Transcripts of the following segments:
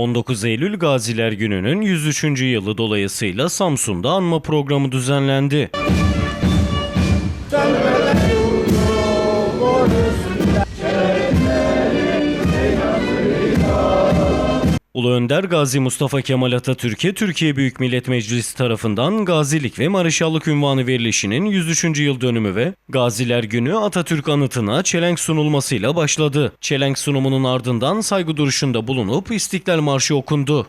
19 Eylül Gaziler Günü'nün 103. yılı dolayısıyla Samsun'da anma programı düzenlendi. Ulu Önder Gazi Mustafa Kemal Atatürk'e Türkiye Büyük Millet Meclisi tarafından gazilik ve marişallık ünvanı verilişinin 103. yıl dönümü ve Gaziler Günü Atatürk anıtına çelenk sunulmasıyla başladı. Çelenk sunumunun ardından saygı duruşunda bulunup İstiklal Marşı okundu.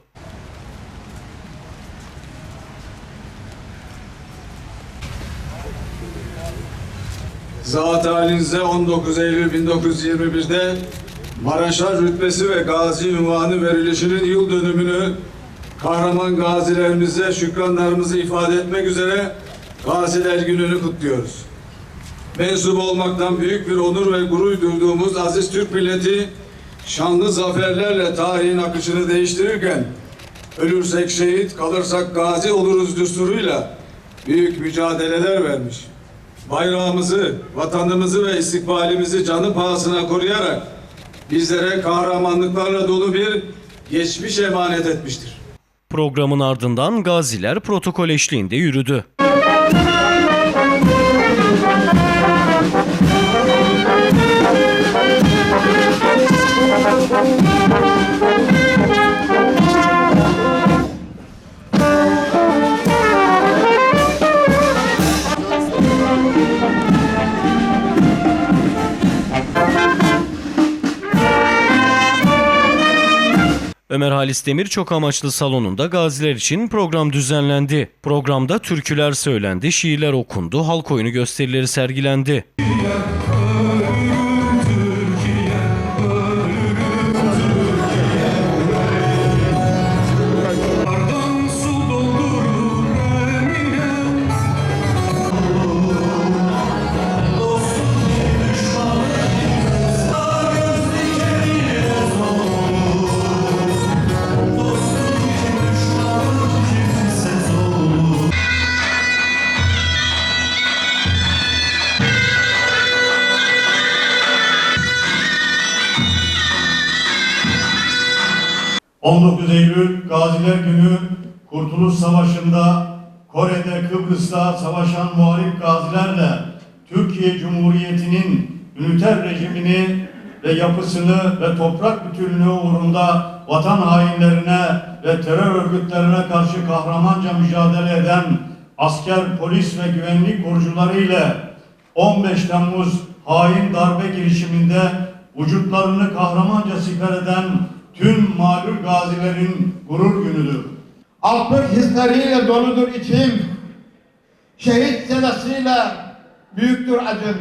Zat halinize 19 Eylül 1921'de Maraşal rütbesi ve gazi ünvanı verilişinin yıl dönümünü kahraman gazilerimize şükranlarımızı ifade etmek üzere Gaziler Günü'nü kutluyoruz. Mensup olmaktan büyük bir onur ve gurur duyduğumuz aziz Türk milleti şanlı zaferlerle tarihin akışını değiştirirken ölürsek şehit kalırsak gazi oluruz düsturuyla büyük mücadeleler vermiş bayrağımızı, vatanımızı ve istikbalimizi canı pahasına koruyarak bizlere kahramanlıklarla dolu bir geçmiş emanet etmiştir. Programın ardından gaziler protokol eşliğinde yürüdü. Ömer Halis Demir çok amaçlı salonunda gaziler için program düzenlendi. Programda türküler söylendi, şiirler okundu, halk oyunu gösterileri sergilendi. 19 Eylül Gaziler Günü Kurtuluş Savaşı'nda Kore'de Kıbrıs'ta savaşan muharip gazilerle Türkiye Cumhuriyeti'nin üniter rejimini ve yapısını ve toprak bütünlüğü uğrunda vatan hainlerine ve terör örgütlerine karşı kahramanca mücadele eden asker, polis ve güvenlik korucuları ile 15 Temmuz hain darbe girişiminde vücutlarını kahramanca siper eden tüm mağlup gazilerin gurur günüdür. Altlık hisleriyle doludur içim. Şehit sedasıyla büyüktür acım.